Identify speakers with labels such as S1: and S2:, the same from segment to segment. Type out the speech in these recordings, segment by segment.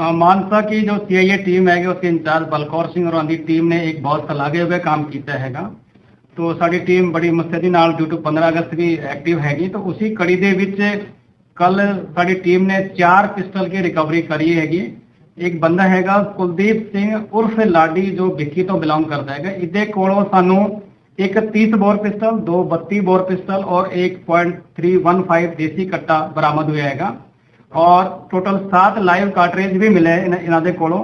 S1: अ, मानसा की जो CIA team है उसके इंचार्ज बलकौर ਸਿੰਘ ਹੋਰਾਂ ਦੀ ਟੀਮ ਨੇ ਇੱਕ ਬਹੁਤ ਸਲਾਗੇ ਹੋਏ ਕੰਮ ਕੀਤਾ ਹੈਗਾ ਤੋ ਸਾਡੀ ਟੀਮ ਬੜੀ ਮੁਸਤੈਦੀ ਨਾਲ ਡਿਊ ਟੂ 15 ਅਗਸਤ ਵੀ ਐਕਟਿਵ ਹੈਗੀ ਤਾਂ ਉਸੇ ਕੜੀ ਦੇ ਵਿੱਚ ਕੱਲ ਸਾਡੀ ਟੀਮ ਨੇ ਚਾਰ ਪਿਸਟਲ ਕੀ ਰਿਕਵਰੀ ਕਰੀ ਹੈਗੀ ਇੱਕ ਬੰਦਾ ਹੈਗਾ ਕੁਲਦੀਪ ਸਿੰਘ ਉਰਫ ਲਾਡੀ ਜੋ ਵਿੱਕੀ ਤੋਂ ਬਿਲੋਂਗ ਕਰਦਾ ਹੈਗਾ ਇਹਦੇ ਕੋਲੋਂ ਸਾਨੂੰ ਇੱਕ 30 ਬੋਰ ਪਿਸਟਲ ਦੋ 32 ਬੋਰ ਪਿਸਟਲ और एक .315 ਦੇਸੀ ਕੱਟਾ ਬਰਾਮਦ ਹੋਇਆ ਹੈਗਾ और टोटल सात लाइव कार्ट्रेज भी मिले हैं इन- इन्हों दे कोलों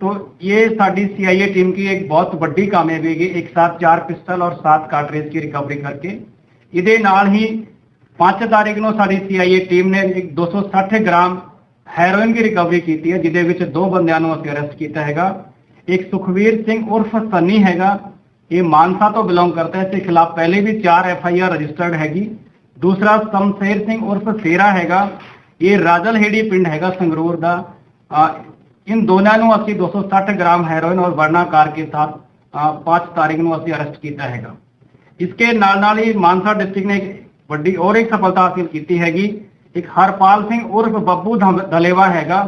S1: तो ये साडी सीआईए टीम की एक बहुत ਵੱਡੀ ਕਾਮਯਾਬੀ ਹੈਗੀ ਇੱਕ ਸਾਥ ਚਾਰ ਪਿਸਟਲ ਔਰ ਸਾਤ ਕਾਰਟ੍ਰਿਜ ਦੀ ਰਿਕਵਰੀ ਕਰਕੇ ਇਹਦੇ ਨਾਲ ਹੀ 5 ਤਾਰੀਖ ਨੂੰ ਸਾਡੀ ਸੀਆਈਏ ਟੀਮ ਨੇ ਇੱਕ 260 ਗ੍ਰਾਮ ਹੈਰੋਇਨ ਦੀ ਰਿਕਵਰੀ ਕੀਤੀ ਹੈ ਜਿਹਦੇ ਵਿੱਚ ਦੋ ਬੰਦਿਆਂ ਨੂੰ ਅਸੀਂ ਅਰੈਸਟ ਕੀਤਾ ਹੈਗਾ ਇੱਕ ਸੁਖਵੀਰ ਸਿੰਘ ਉਰਫ ਸੰਨੀ ਹੈਗਾ ਇਹ ਮਾਨਸਾ ਤੋਂ ਬਿਲੋਂਗ ਕਰਦਾ ਹੈ ਇਸ ਦੇ ਖਿਲਾਫ ਪਹਿਲੇ ਵੀ 4 ਐਫ ਆਈ ਆਰ ਰਜਿਸਟਰਡ ਹੈਗੀ ਦੂਸਰਾ ਸਮਸ਼ੇਰ ਸਿੰਘ ਉਰਫ ਸੇਰਾ ਹੈਗਾ ये राजल हेड़ी पिंड है संगरूर का इन दोनों अभी दो सौ साठ ग्राम हैरोइन और वर्णा कार के साथ पाँच तारीख को असी अरेस्ट किया है इसके नाल नाल ही मानसा डिस्ट्रिक्ट ने एक वीडी और एक सफलता हासिल की हैगी एक हरपाल सिंह उर्फ़ बब्बू दलेवा हैगा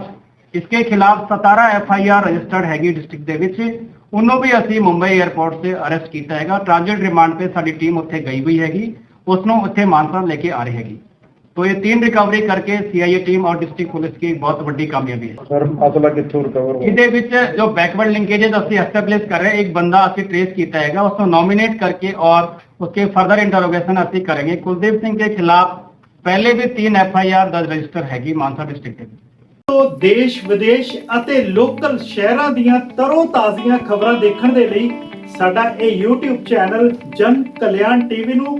S1: इसके खिलाफ 17 एफ़ आई आर रजिस्टर्ड हैगी डिस्ट्रिक्ट के भी असी मुंबई एयरपोर्ट से अरेस्ट किया है ट्रांजिट रिमांड पर साड़ी टीम उत्थे गई हुई हैगी उसनों उत्थे मानसा लेके आ रही हैगी तो ये तीन रिकवरी करके सीआईए ਟੀਮ ਔਰ ਡਿਸਟ੍ਰਿਕਟ ਪੁਲਿਸ ਦੀ ਬਹੁਤ ਵੱਡੀ ਕਾਮਯਾਬੀ ਹੈ
S2: ਸਰ ਅਸਲਾ ਕਿੱਥੋਂ ਰਿਕਵਰ ਹੋਇਆ
S1: ਇਹਦੇ ਵਿੱਚ ਜੋ ਬੈਕਵਰਡ ਲਿੰਕੇजेस ਅਸੀਂ ਐਸਟੈਬਲਿਸ਼ ਕਰ ਰਹੇ ਇੱਕ ਬੰਦਾ ਅਸੀਂ ਟ੍ਰੇਸ ਕੀਤਾ ਹੈਗਾ ਉਸ ਨੂੰ ਨੋਮੀਨੇਟ ਕਰਕੇ ਔਰ ਉਸਕੇ ਫਰਦਰ ਇੰਟਰੋਗੇਸ਼ਨ ਅਸੀਂ ਕਰਾਂਗੇ ਕੁਲਦੀਪ ਸਿੰਘ ਦੇ ਖਿਲਾਫ ਪਹਿਲੇ ਵੀ 3 ਐਫਆਈਆਰ ਦਰਜ ਰਜਿਸਟਰ ਹੈਗੀ ਮਾਨਸਾ ਡਿਸਟ੍ਰਿਕਟ ਦੇ
S3: ਤੋਂ ਦੇਸ਼ ਵਿਦੇਸ਼ ਅਤੇ ਲੋਕਲ ਸ਼ਹਿਰਾਂ ਦੀਆਂ ਤਰੋ ਤਾਜ਼ੀਆਂ ਖਬਰਾਂ ਦੇਖਣ ਦੇ ਲਈ ਸਾਡਾ ਇਹ YouTube ਚੈਨਲ ਜਨ ਕਲਿਆਣ ਟੀਵੀ ਨੂੰ